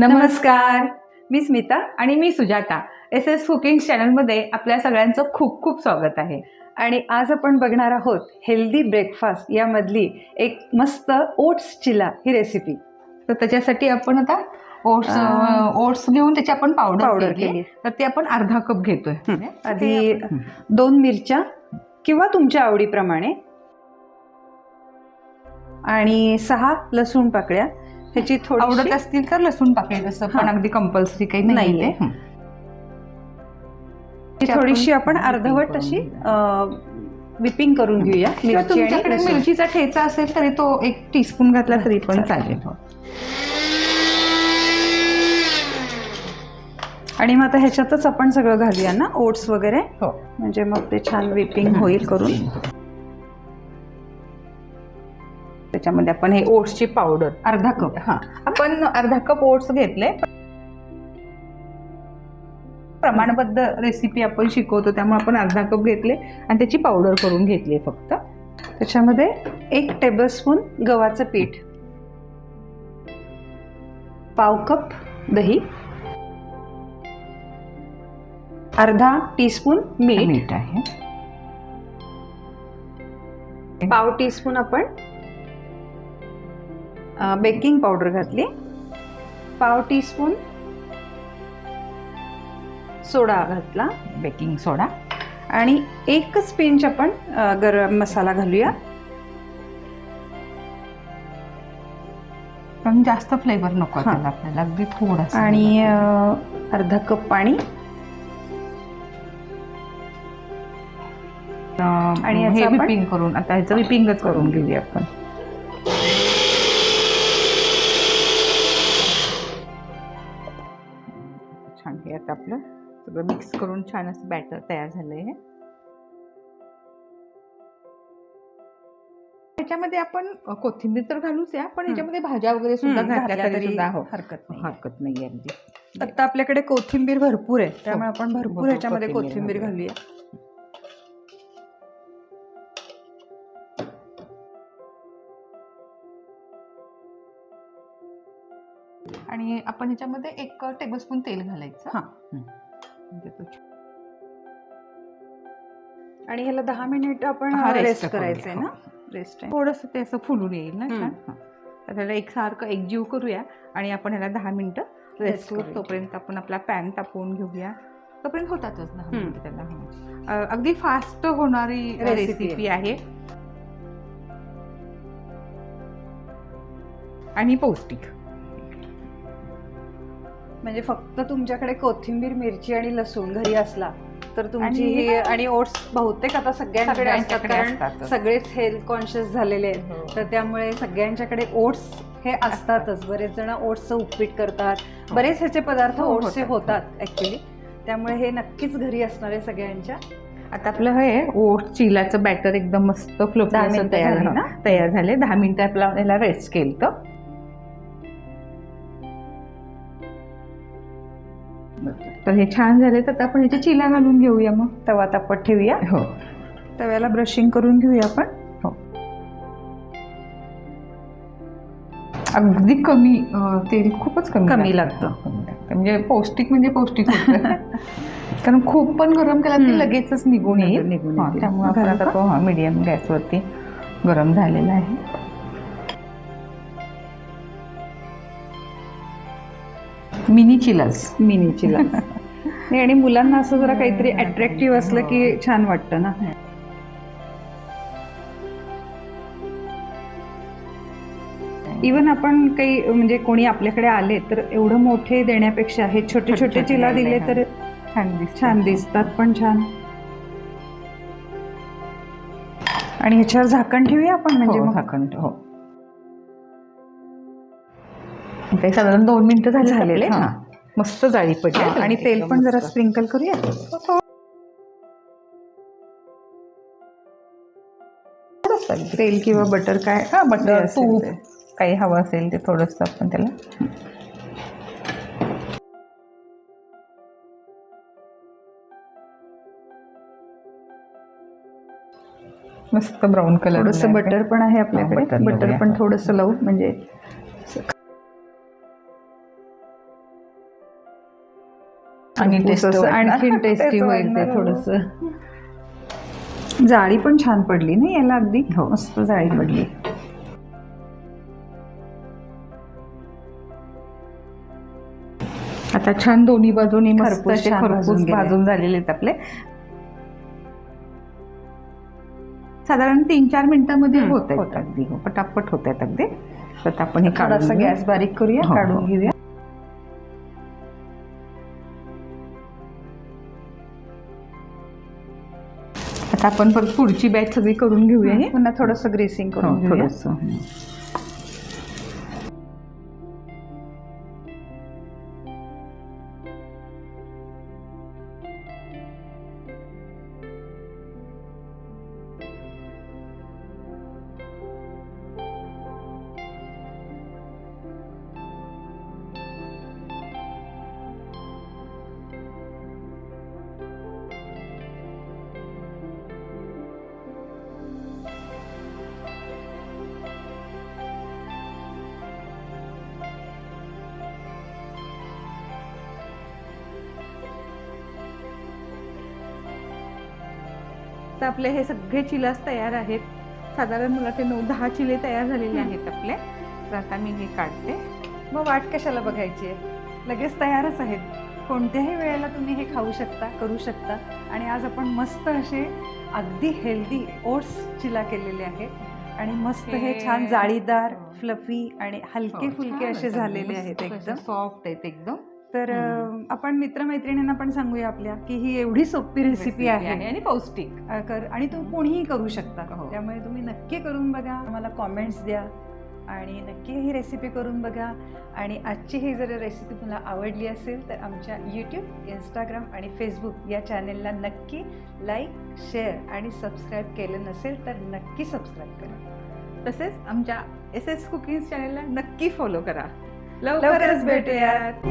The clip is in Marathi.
नमस्कार. मी स्मिता आणि मी सुजाता. एस एस कुकिंग चॅनलमध्ये आपल्या सगळ्यांचं खूप खूप स्वागत आहे. आणि आज आपण बघणार आहोत हेल्दी ब्रेकफास्ट यामधली एक मस्त ओट्स चिला ही रेसिपी. तर त्याच्यासाठी आपण आता ओट्स ओट्स घेऊन त्याची आपण पावडर पावडर केली तर ती आपण अर्धा कप घेतोय. तर आधी दोन मिरच्या किंवा तुमच्या आवडीप्रमाणे. आणि सहा लसूण पाकळ्या. ह्याची आवडत थोडी असतील तर लसूण टाकेल तसं पण. अगदी कंपल्सरी काही नाहीये. नाहीये हं. थोडीशी आपण अर्धवट अशी. विपिंग करून घेऊया तुमच्याकडे. मिरचीचा ठेचा असेल तरी तो एक टीस्पून घातला तरी पण चालेल. चालेल आणि मग आता ह्याच्यातच आपण सगळं घालूया ना ओट्स वगैरे हो म्हणजे मग ते छान विपिंग होईल करून त्याच्यामध्ये आपण हे ओट्सची पावडर. अर्धा कप. हा. आपण अर्धा कप ओट्स घेतले. प्रमाणबद्ध रेसिपी आपण शिकवतो त्यामुळे आपण अर्धा कप घेतले आणि त्याची पावडर करून घेतली फक्त. त्याच्यामध्ये एक टेबलस्पून गव्हाचं पीठ पाव कप दही अर्धा टीस्पून मीठ. मीठ आहे. पाव टीस्पून आपण बेकिंग पावडर घातली. पाव टीस्पून सोडा घातला बेकिंग सोडा. आणि एकच पिंच आपण गरम मसाला घालूया. पण जास्त फ्लेवर नको. त्याला आपल्याला अगदी थोडासा आणि अर्धा कप पाणी. आणि हे विपिंग करून आता ह्याचं विपिंगच करून घेऊया आपण. सगळं मिक्स करून छान असं बॅटर तयार झालंय हे त्याच्यामध्ये आपण कोथिंबीर तर घालूच या पण हं. याच्यामध्ये भाज्या वगैरे सुद्धा हं, घातल्या तरी सुद्धा हो हरकत नाही हरकत नाही अगदी आता आपल्याकडे कोथिंबीर भरपूर आहे त्यामुळे आपण भरपूर ह्याच्यामध्ये कोथिंबीर. घालूया आणि आपण ह्याच्यामध्ये एक टेबलस्पून तेल घालायचं हा. हं. आणि ह्याला दहा मिनिट आपण हा, रेस्ट करूया. करायचं आहे ना रेस्ट आहे थोडंसं ते असं फुलून येईल ना हं. छान हां. त्याला एकसारखं एकजीव करूया आणि आपण ह्याला दहा मिनिटं रेस्ट करू. तोपर्यंत आपण आपला पॅन तापवून घेऊया तोपर्यंत होतातच दहा हं. मिनिटं त्याला हं. अगदी फास्ट होणारी रेसिपी आहे आणि पौष्टिक म्हणजे फक्त तुमच्याकडे कोथिंबीर मिरची आणि लसूण घरी असला तर तुमची ही आणि ओट्स बहुतेक आता सगळ्यांकडे असतात कारण. सगळेच हेल्थ कॉन्शियस झालेले आहेत. हो. तर त्यामुळे सगळ्यांच्याकडे ओट्स हे असतातच. बरेच जण ओट्सचं उपीट करतात. बरेच ह्याचे पदार्थ हो, ओट्सचे होतात. ऍक्च्युली त्यामुळे हे नक्कीच घरी असणार आहे सगळ्यांच्या. आता आपलं हे ओट चिलाचं बॅटर एकदम मस्त फ्लोपी तयार तयार झाले. दहा मिनिटं आपला याला रेस्ट केलं तर तर हे छान झाले तर आता आपण ह्याच्या चिला घालून घेऊया मग तवा तापत ठेवूया हो तव्याला ब्रशिंग करून घेऊया आपण हो अगदी कमी तेल खूपच कमी कमी लागतं. लागतं. कमी लागतं. म्हणजे पौष्टिक म्हणजे पौष्टिक. कारण खूप पण गरम केला. की लगेचच निघून येईल निघून हा. त्यामुळे? तो मीडियम गॅसवरती गरम झालेला आहे मिनी चिलास मिनी चिला नाही आणि मुलांना असं जरा काहीतरी अट्रॅक्टिव्ह असलं की छान वाटतं ना. इवन आपण काही म्हणजे कोणी आपल्याकडे आले तर एवढं मोठे देण्यापेक्षा हे छोटे छोटे चिला दिले, तर छान. छान दिसतात पण छान. आणि ह्याच्यावर झाकण ठेवूया आपण म्हणजे हो, झाकण ठेव. हो. ते साधारण दोन मिनिटं झाले. हां. हां. मस्त जाळी पडली आणि तेल पण जरा. स्प्रिंकल करूया तेल किंवा बटर काय हा बटर तूप. काही हवं असेल ते थोडंसं आपण त्याला मस्त ब्राऊन कलर थोडस बटर पण आहे आपल्याकडे बटर. पण थोडस लावू म्हणजे आणि टेस्टी होईल ते. थोडस जाळी पण छान पडली ना याला अगदी हो. मस्त जाळी पडली आता छान दोन्ही बाजूनी मस्त खरपूस भाजून झालेले आहेत आपले साधारण तीन चार मिनिटांमध्ये होत आहेत. अगदी हो पटापट होत आहेत अगदी तर आपण हे काढून. गॅस बारीक करूया हो, काढून हो. घेऊया आता आपण परत पुढची बॅच सगळी करून घेऊया हे पुन्हा थोडस ग्रेसिंग करून घेऊया थोडंसं. तर आपले हे सगळे चिलास तयार आहेत. साधारण मला ते नऊ दहा चिले तयार झालेले आहेत आपले. तर आता मी हे काढते. मग वाट कशाला बघायची आहे? लगेच तयारच आहेत. कोणत्याही वेळेला तुम्ही हे खाऊ शकता करू शकता. आणि आज आपण मस्त असे अगदी हेल्दी ओट्स चिला केलेले आहेत. आणि मस्त हे छान जाळीदार. फ्लफी आणि हलके हो, फुलके असे झालेले आहेत एकदम. सॉफ्ट आहेत एकदम. तर आपण मित्रमैत्रिणींना पण सांगूया आपल्या की ही एवढी सोपी रेसिपी आहे आणि पौष्टिक. कर आणि तुम्ही कोणीही करू शकता. हो. त्यामुळे तुम्ही नक्की करून बघा आम्हाला कॉमेंट्स द्या आणि नक्की ही रेसिपी करून बघा. आणि आजची ही जर रेसिपी तुम्हाला आवडली असेल तर आमच्या यूट्यूब इंस्टाग्राम आणि फेसबुक या चॅनेलला नक्की लाईक शेअर आणि सबस्क्राईब केलं नसेल तर नक्की सबस्क्राईब करा. तसेच आमच्या एस एस कुकिंग चॅनलला नक्की फॉलो करा. लवकरच भेटूयात.